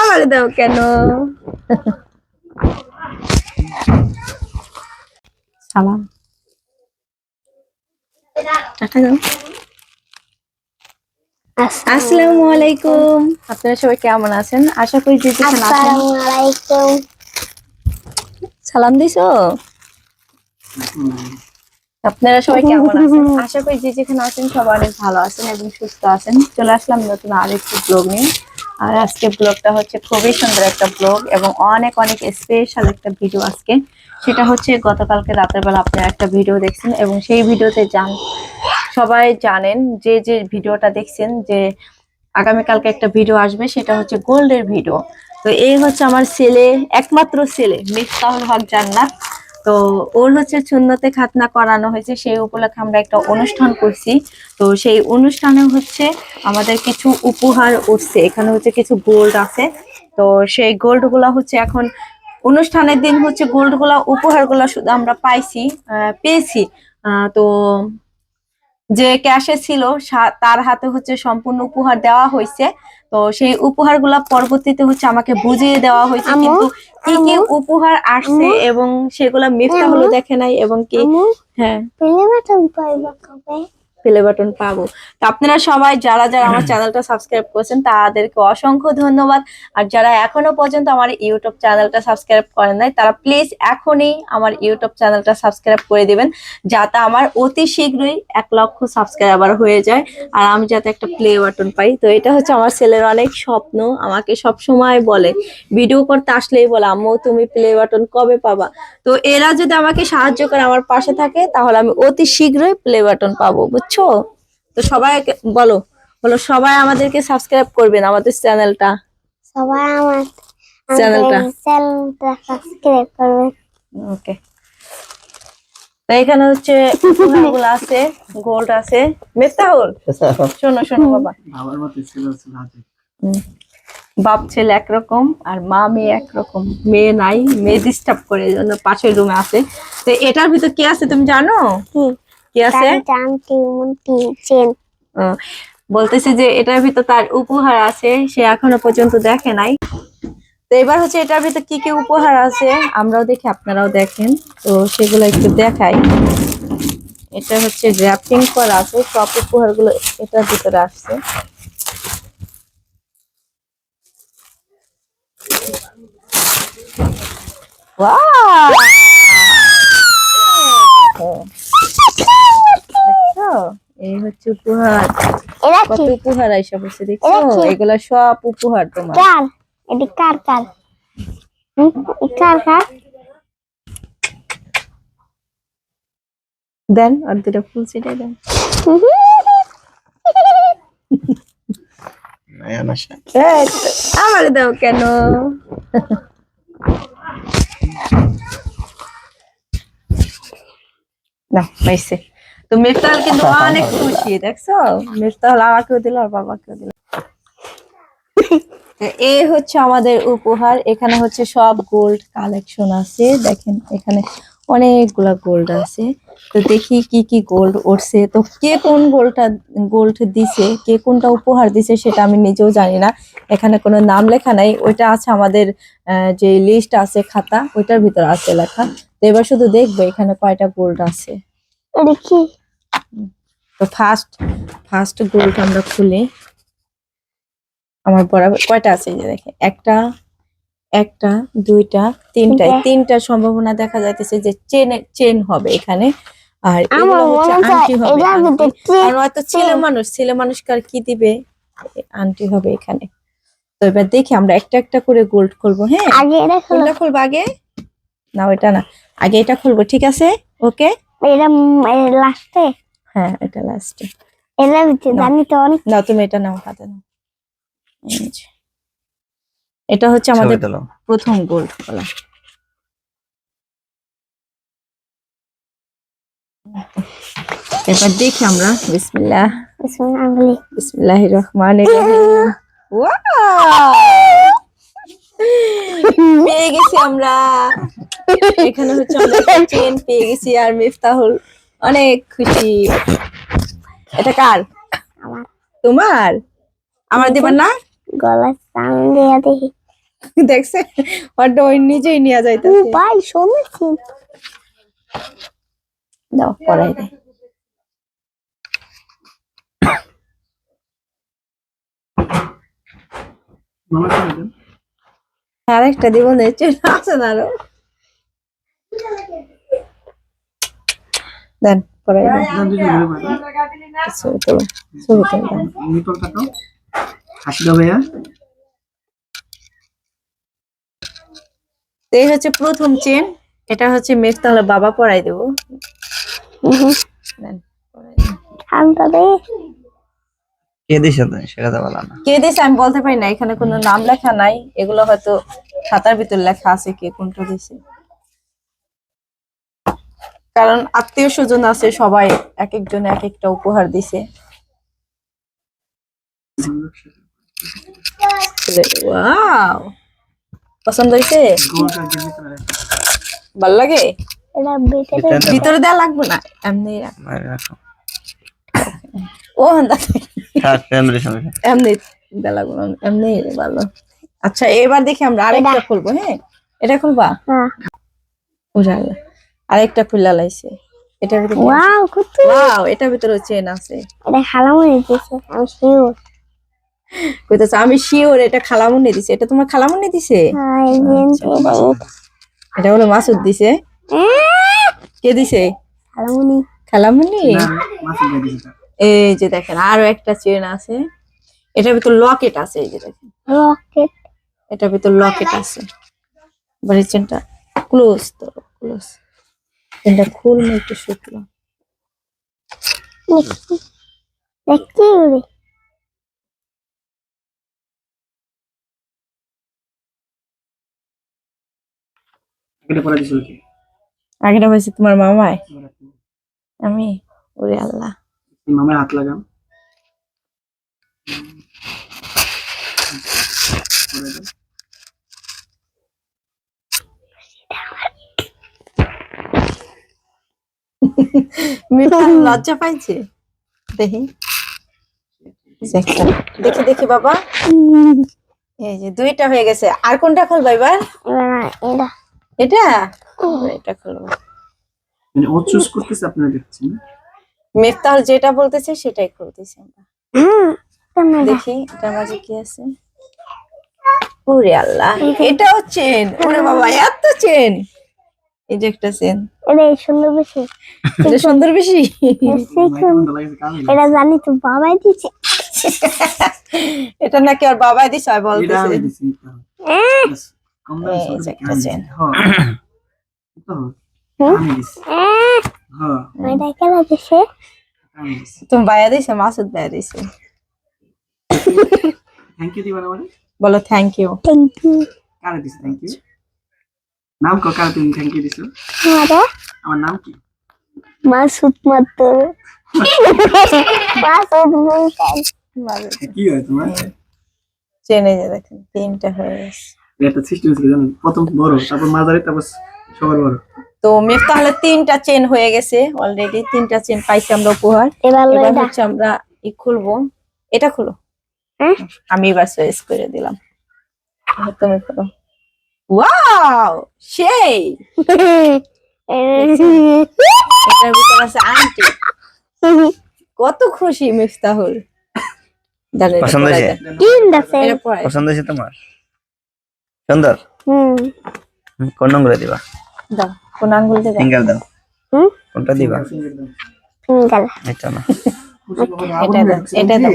আমার দাও কেন? সালাম। আসসালামু আলাইকুম। আপনারা সবাই কেমন আছেন? আশা করি যে যেখানে আছেন। আসসালামু আলাইকুম। সালাম দিছো? আপনারা সবাই কেমন আছেন? আশা করি যে যেখানে আছেন সবাই অনেক ভালো আছেন এবং সুস্থ আছেন। চলে আসলাম নতুন আরেকটি ব্লগ নিয়ে। আর আজকে ব্লগটা হচ্ছে খুবই সুন্দর একটা ব্লগ এবং অনেক অনেক স্পেশাল একটা ভিডিও আজকে। সেটা হচ্ছে গতকালকে রাতের বেলা আপনারা একটা ভিডিও দেখছেন এবং সেই ভিডিওতে জান, সবাই জানেন যে যে ভিডিওটা দেখছেন যে আগামীকালকে একটা ভিডিও আসবে, সেটা হচ্ছে গোল্ডের ভিডিও তো এই হচ্ছে আমার ছেলে, একমাত্র ছেলে, মিফতাহুল হক জান্নাত। তো ওর হচ্ছে সুন্নতে খাতনা করানো হয়েছে। সেই উপলক্ষে আমরা একটা অনুষ্ঠান করছি। তো সেই অনুষ্ঠানে হচ্ছে আমাদের কিছু উপহার উঠছে। এখানে হচ্ছে কিছু গোল্ড আছে। তো সেই গোল্ডগুলা হচ্ছে এখন অনুষ্ঠানের দিন হচ্ছে গোল্ডগুলা, উপহারগুলা শুধু আমরা পাইছি পেয়েছি। তো যে ক্যাশে ছিল তার হাতে হচ্ছে সম্পূর্ণ উপহার দেওয়া হয়েছে। তো সেই উপহারগুলা পরবর্তীতে হচ্ছে আমাকে বুঝিয়ে দেওয়া হয়েছে কিন্তু কি কি উপহার আসছে এবং সেগুলা মিফতা হলো দেখে নাই এবং কি হ্যাঁ। পেলে বাটন পাবো। তো আপনারা সবাই যারা যারা আমার চ্যানেলটা সাবস্ক্রাইব করেছেন, তাদেরকে অসংখ্য ধন্যবাদ। আর যারা এখনও পর্যন্ত আমার ইউটিউব চ্যানেলটা সাবস্ক্রাইব করেন নাই, তারা প্লিজ এখনই আমার ইউটিউব চ্যানেলটা সাবস্ক্রাইব করে দিবেন, যাতে আমার অতি শীঘ্রই এক লক্ষ সাবস্ক্রাইবার হয়ে যায়। আর আমি যাতে একটা প্লে বাটন পাই। তো এটা হচ্ছে আমার ছেলের অনেক স্বপ্ন। আমাকে সব সময় বলে ভিডিও করতে আসলেই বলে, আম্মু, তুমি প্লে বাটন কবে পাবা? তো এরা যদি আমাকে সাহায্য করে আমার পাশে থাকে, তাহলে আমি অতি শীঘ্রই প্লে বাটন পাবো, বুঝছ? তো সবাই বলো বলো সবাই আমাদেরকে সাবস্ক্রাইব করবেন আমাদের চ্যানেলটা। সবাই আমার চ্যানেলটা। চ্যানেলটা সাবস্ক্রাইব করবে ওকে। তো এখানে হচ্ছে গুলো আছে গোল্ড আছে। মেফতাহুল শোনো শোনো বাবা। বাবার মতো ছিল সাজে হুম। বাপ ছেলে একরকম আর মা মেয়ে একরকম। মেয়ে নাই মেয়ে ডিস্টার্ব করে জন্য পাশের রুমে আছে। তো এটার ভিতর কি আছে তুমি জানো? কি আছে? বলতেছে যে এটার ভিতর তার উপহার আছে সে এখনও পর্যন্ত দেখে নাই। তো এবার হচ্ছে এটার ভিতর কি কি উপহার আছে আমরাও দেখি আপনারাও দেখেন। তো সেগুলো একটু দেখাই। এটা হচ্ছে র্যাপিং করা আছে সব উপহারগুলো এটার ভিতরে আসছে। Wow! এই হচ্ছে উপহার। এরা কত উপহার আইসা বসে দেখছ? এগুলা সব উপহার তোমার। কার? এটি কার কার? কার কার? দেন আর দুটা ফুল ছিটাই দেন। আমার দাও কেন? না পাইছে। তো মিফতাল কিন্তু অনেক খুশি, দেখছ? মিফতাল আমাকেও দিল আর বাবাকেও দিল। এই হচ্ছে আমাদের উপহার, এখানে হচ্ছে সব গোল্ড কালেকশন আছে। দেখেন, এখানে অনেকগুলা গোল্ড আছে। তো দেখি কি কি গোল্ড উঠছে। তো কে কোন গোল্ডটা গোল্ড দিছে, কে কোনটা উপহার দিছে সেটা আমি নিজেও জানি না। এখানে কোনো নাম লেখা নাই। ওইটা আছে আমাদের যে লিস্ট আছে খাতা, ওইটার ভিতরে আছে লেখা। তো এবার শুধু দেখব এখানে কয়টা গোল্ড আছে। কি তো ফার্স্ট ফার্স্ট গোল্ড আমরা খুলি আমার বরাবর কয়টা আছে যে দেখে একটা একটা দুইটা তিনটা তিনটা। সম্ভাবনা দেখা যাইতেছে যে চেন চেন হবে এখানে। আর এগুলো হচ্ছে আংটি হবে আর হয়তো ছেলে মানুষ ছেলে মানুষকে আর কি দিবে? আন্টি হবে এখানে। তো এবার দেখি আমরা একটা একটা করে গোল্ড খুলবো হ্যাঁ? আগে এটা খুলবো আগে? না ওইটা না। আগে এটা খুলবো ঠিক আছে? ওকে এটা লাস্টে হ্যাঁ এটা লাস্টে ভিতরে জানি তো অনেক নাও তুমি এটা নাও হাতে নাও। এটা হচ্ছে আমাদের প্রথম গোল্ড কলা এবার দেখি আমরা। বিসমিল্লাহ। বিসমিল্লাহ বলি বিসমিল্লাহ রহমান পেয়ে গেছি আমরা। এখানে হচ্ছে আমরা চেন পেয়ে গেছি আর মিফতাহুল অনেক খুশি। এটা কার? তোমার? আমার দেবার না? গলা চান দিয়ে দেখি। দেখছে? ওটা ওই নিজেই নিয়ে ও যাইতেছে ভাই শুনেছি। দাও পরাই দে। মামা দেন আরেকটা দিব না চলে আছে আরও। দেন ছবি তোলো ছবি তোলো হাসি ভাইয়া। এই হচ্ছে প্রথম চেন এটা হচ্ছে মেঘ তাহলে বাবা পরাই দেবো। দেন, পরাই দেন। শান্ত রে কে দিছে সেটা তো বলা না। কে দিয়েছে আমি বলতে পারি না এখানে কোনো নাম লেখা নাই। এগুলো হয়তো খাতার ভিতর লেখা আছে কে কোনটা দিছে। কারণ আত্মীয় স্বজন আছে সবাই এক একজন এক একটা উপহার দিছে। ওয়াও! পছন্দ হয়েছে। ভালো লাগে? ভিতরে দেওয়া লাগবে না এমনি রাখো। ও দাদা। থাক। এমনি লাগবে এমনি ভালো। আচ্ছা এবার দেখি আমরা আরেকটা খুলবো হ্যাঁ? এটা খুলবা? হ্যাঁ। আরেকটা খুললা লাইছে। এটার ভিতরে ওয়াও কত ওয়াও এটার ভিতরে চেন আছে। এটা খালামুনি দিছে আমি শিওর কইতাছে আমি শিওর এটা খালামুনি দিছে। এটা তোমার খালামুনি দিছে? হ্যাঁ এটা এটা হলো মাসুদ দিছে। কে দিছে? খালামুনি। খালামুনি? দিছি। তা এই যে দেখেন আরও একটা চেন আছে। এটার ভিতর লকেট আছে এই যে দেখেন। রকেট এটার ভিতর লকেট আছে। এবার এই চেনটা ক্লোজ তো ক্লোজ চেনটা খুললে একটু শুকলো। দেখতে আগেটা হয়েছে তোমার মামায়? আমি? ওরে আল্লাহ। মামার হাত। মিঠা লজ্জা পাইছে? দেখি। দেখি দেখি দেখি বাবা। এই যে দুইটা হয়ে গেছে। আর কোনটা খুলবা এবার? এবার এটা? এটা। এটা খুলবো। মানে ও চুজ করতেছে আপনারা দেখছেন মিফতাল যেটা বলতেছে সেটাই খুলতেছি আমরা। দেখি এটার মাঝে কি আছে? ওরে আল্লাহ এটাও চেন। ওরে বাবা এত চেন। এই যে একটা চেন। এটা এই সুন্দর বেশি। এটা সুন্দর বেশি? এটা জানি তো বাবাই দিছে এটা নাকি আর বাবাই দিছে আর বলতেছে। এই যে একটা চেন। হ্যাঁ। তো আমি দিছি হ্যাঁ তুমি বায়া দিছে মাসুদ বায়া দিছে থ্যাংক ইউ দিবা না বলো? থ্যাংক ইউ থ্যাংক ইউ কারে দিছি থ্যাংক ইউ নাম কো কারে তুমি থ্যাংক ইউ দিছো? আমারে আমার নাম কি? মাসুদ মাত্র। মাসুদ মুসান কি হয় তোমার? চেনে যে দেখেন তিনটা হয়ে গেছে। এটা সিস্টেম ছিল জানেন প্রথম বড় তারপর মাঝারি তারপর সবার বড়। তো মেঘ তাহলে তিনটা চেন হয়ে গেছে অলরেডি তিনটা চেন পাইছি আমরা উপহার। এবার হচ্ছে আমরা ই খুলবো। এটা খুলো। হ্যাঁ? আমি এবার চয়েস করে দিলাম। তুমি খুলো। ওয়াও সেই! এটার ভিতর আছে আন্টি কত খুশি মিফতাহুল। পছন্দ হয়েছে? পছন্দ হয়েছে তোমার? সুন্দর? হুম। হুম, কোন নম্বরে দিবা? দাও। কোন আঙ্গুল দিয়ে ফিঙ্গার দাও। হুম? কোনটা দিবা? ফিঙ্গার এটা না। এটা দাও এটা দাও।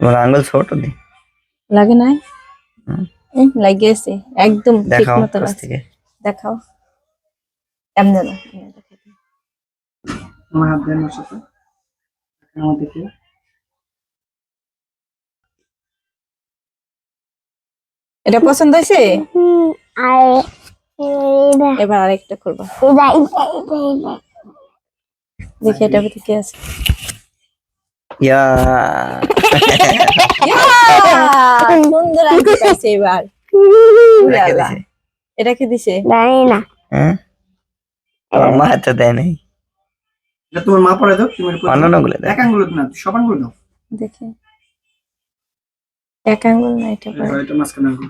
তোমার আঙ্গুল ছোট দি। লাগে নাই? লাগিয়েছে একদম ঠিক দেখাও মতো লাগছে। দেখাও। এমনি না দেখাই আমার হাত দেন সাথে। আমার এটা পছন্দ হয়েছে? হুম আর এটা এবার আরেকটা করব। দেখি এটা ভিতরে কি আছে। ইয়া। ইয়া! সুন্দর এবার। এটা কি দিছে? জানি না হ্যাঁ? আমার মা তো দেয় নাই। তোমার মা পরে দাও। অন্যান্যগুলো দেখ না সব আঙ্গুল দাও। দেখি। এক আঙ্গুল না এটা পরে। এটা মাঝখানে আঙ্গুল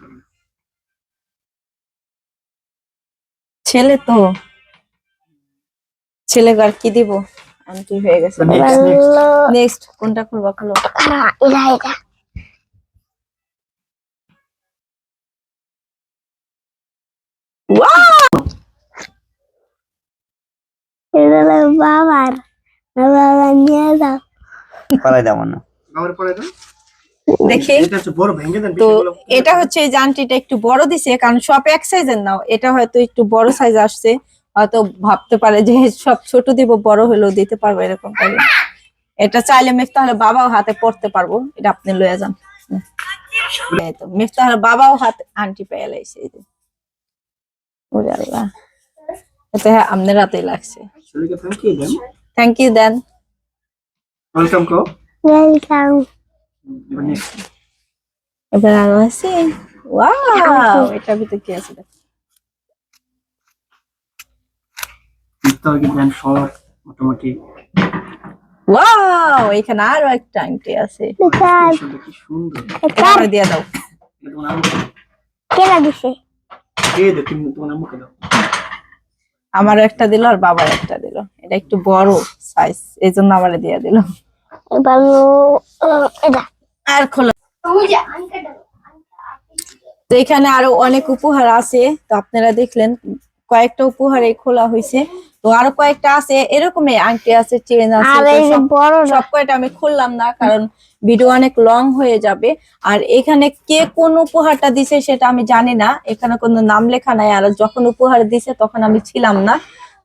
ছেলে তো। ছেলে আর কি দিব? আন্টি হয়ে গেছে। Next, next. বলল নেক্সট কোনটা খুলবা? খুলো। না এটা এটা বাবার। বাবা নিয়ে যাও। পালাই দেবো না আবার পরে দাও? দেখি। এটা হচ্ছে বড় ভেঙে দেন তো এটা হচ্ছে এই জানটিটা একটু বড় দিছে কারণ সব এক সাইজের নাও এটা হয়তো একটু বড় সাইজ আসছে হয়তো ভাবতে পারে যে সব ছোট দিব বড় হলেও দিতে পারব এরকম করে। এটা চাইলে মিফতাহলে বাবাও হাতে পড়তে পারব এটা আপনি লয়ে যান। তো মিফতাহলে বাবাও হাতে আন্টি পেয়ে লাইছে এই যে। ওরে আল্লাহ। এটা হ্যাঁ আপনার হাতেই লাগছে। ছেলেকে থ্যাংক ইউ দেন থ্যাংক ইউ দেন। ওয়েলকাম কো। ওয়েলকাম এবার আরও আছে ওয়াও এটার ভিতরে কি আছে মোটামুটি ওয়াও এখানে আরও একটা আংটি আছে কি সুন্দর এটা দিয়ে দাও। কেনা দিছে আমার একটা দিল আর বাবার একটা দিল এটা একটু বড় সাইজ এই জন্য আমার দিয়ে দিল ও, এটা আর খোলা। তো এখানে আরও অনেক উপহার আছে। তো আপনারা দেখলেন কয়েকটা উপহার এই খোলা হয়েছে তো আরও কয়েকটা আছে। এরকমই আংটি আছে চেন আছে। সব- কয়টা আমি খুললাম না কারণ ভিডিও অনেক লং হয়ে যাবে। আর এখানে কে কোন উপহারটা দিছে সেটা আমি জানি না। এখানে কোনো নাম লেখা নাই। আর যখন উপহার দিছে তখন আমি ছিলাম না।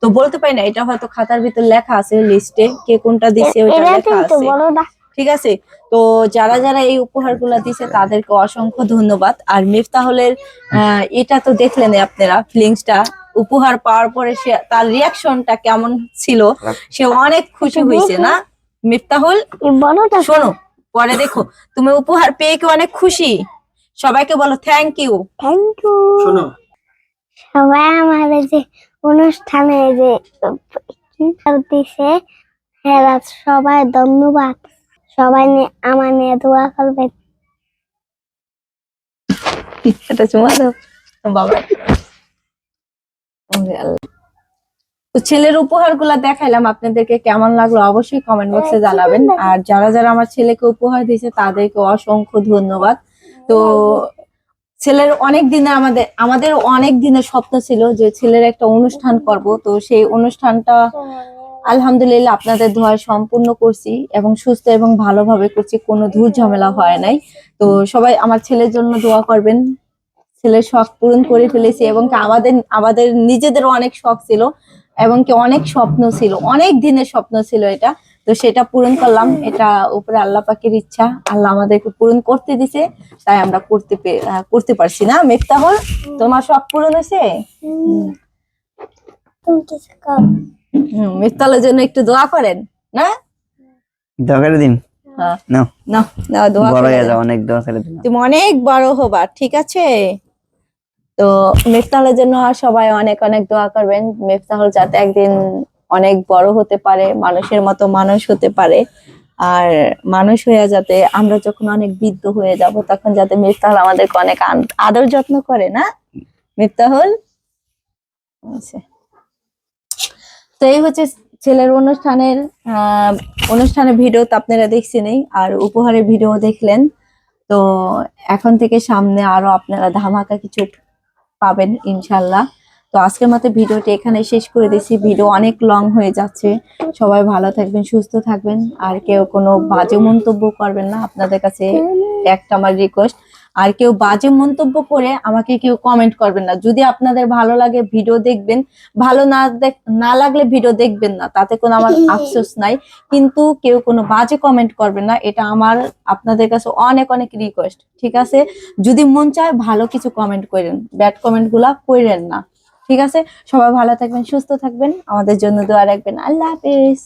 তো বলতে পারি না এটা হয়তো খাতার ভিতর লেখা আছে লিস্টে। কে কোনটা দিছে ওইটা লেখা আছে। ঠিক আছে? তো যারা যারা এই উপহারগুলো দিছে তাদেরকে অসংখ্য ধন্যবাদ। আর মিফতাহলের আহ, এটা তো দেখলেন আপনারা ফিলিংসটা উপহার পাওয়ার পরে সে তার রিয়াকশনটা কেমন ছিল? সে অনেক খুশি হয়েছে না? মিফতাহুল শোনো পরে দেখো। তুমি উপহার পেয়ে কি অনেক খুশি? সবাইকে বলো থ্যাংক ইউ থ্যাংক ইউ শোনো। সবাই আমার যে অনুষ্ঠানে যে দিছে সবাই ধন্যবাদ। সবাই নিয়ে আমার নিয়ে দোয়া করবেন। এটা চুমা দাও। বাবা। তো ছেলের উপহারগুলা দেখাইলাম আপনাদেরকে কেমন লাগল অবশ্যই কমেন্ট বক্সে জানাবেন। আর যারা যারা আমার ছেলেকে উপহার দিয়েছে তাদেরকে অসংখ্য ধন্যবাদ। তো ছেলের অনেক দিনে আমাদের আমাদের অনেক দিনের স্বপ্ন ছিল যে ছেলের একটা অনুষ্ঠান করব। তো সেই অনুষ্ঠানটা আলহামদুলিল্লাহ আপনাদের দোয়ায় সম্পূর্ণ করছি এবং সুস্থ এবং ভালোভাবে করছি, কোনো ধূর ঝামেলা হয় নাই। তো সবাই আমার ছেলের জন্য দোয়া করবেন। ছেলের শখ পূরণ করে ফেলেছি এবং আমাদের আমাদের নিজেদেরও অনেক শখ ছিল এবং কি অনেক স্বপ্ন ছিল, অনেক দিনের স্বপ্ন ছিল এটা। তো সেটা পূরণ করলাম। এটা উপরে আল্লাহ পাকের ইচ্ছা। আল্লাহ আমাদেরকে পূরণ করতে দিছে, তাই আমরা করতে করতে পারছি না। মেফতাহুল, তোমার শখ পূরণ হয়েছে? মেফতালের জন্য একটু দোয়া করেন না? দরকারি দিন। হ্যাঁ। না না না দোয়া বড় হয়ে যাও অনেক দোয়া করে দিন তুমি অনেক বড় হবা ঠিক আছে? তো মেফতাহলের জন্য সবাই অনেক অনেক দোয়া করবেন। মেফতাহল যাতে একদিন অনেক বড় হতে পারে মানুষের মতো মানুষ হতে পারে। আর মানুষ হয়ে যাতে আমরা যখন অনেক বৃদ্ধ হয়ে যাব তখন যাতে মেফতাহল আমাদেরকে অনেক আদর যত্ন করে না? মেফতাহল আচ্ছা। তো এই হচ্ছে ছেলের অনুষ্ঠানের অনুষ্ঠানের ভিডিও তো আপনারা দেখছেনই আর উপহারের ভিডিও দেখলেন। তো এখন থেকে সামনে আরও আপনারা ধামাকা কিছু পাবেন ইনশাল্লাহ। তো আজকের মতো ভিডিওটি এখানে শেষ করে দিচ্ছি। ভিডিও অনেক লং হয়ে যাচ্ছে। সবাই ভালো থাকবেন, সুস্থ থাকবেন। আর কেউ কোনো বাজে মন্তব্য করবেন না। আপনাদের কাছে একটা আমার রিকোয়েস্ট আর কেউ বাজে মন্তব্য করে আমাকে কেউ কমেন্ট করবেন না। যদি আপনাদের ভালো লাগে ভিডিও দেখবেন ভালো না দেখ- না লাগলে ভিডিও দেখবেন না তাতে কোনো আমার আফসোস নাই। কিন্তু কেউ কোনো বাজে কমেন্ট করবেন না এটা আমার আপনাদের কাছে অনেক অনেক রিকোয়েস্ট ঠিক আছে? যদি মন চায় ভালো কিছু কমেন্ট করেন ব্যাড কমেন্টগুলা করেন না ঠিক আছে? সবাই ভালো থাকবেন সুস্থ থাকবেন আমাদের জন্য দোয়া রাখবেন। আল্লাহ হাফেজ।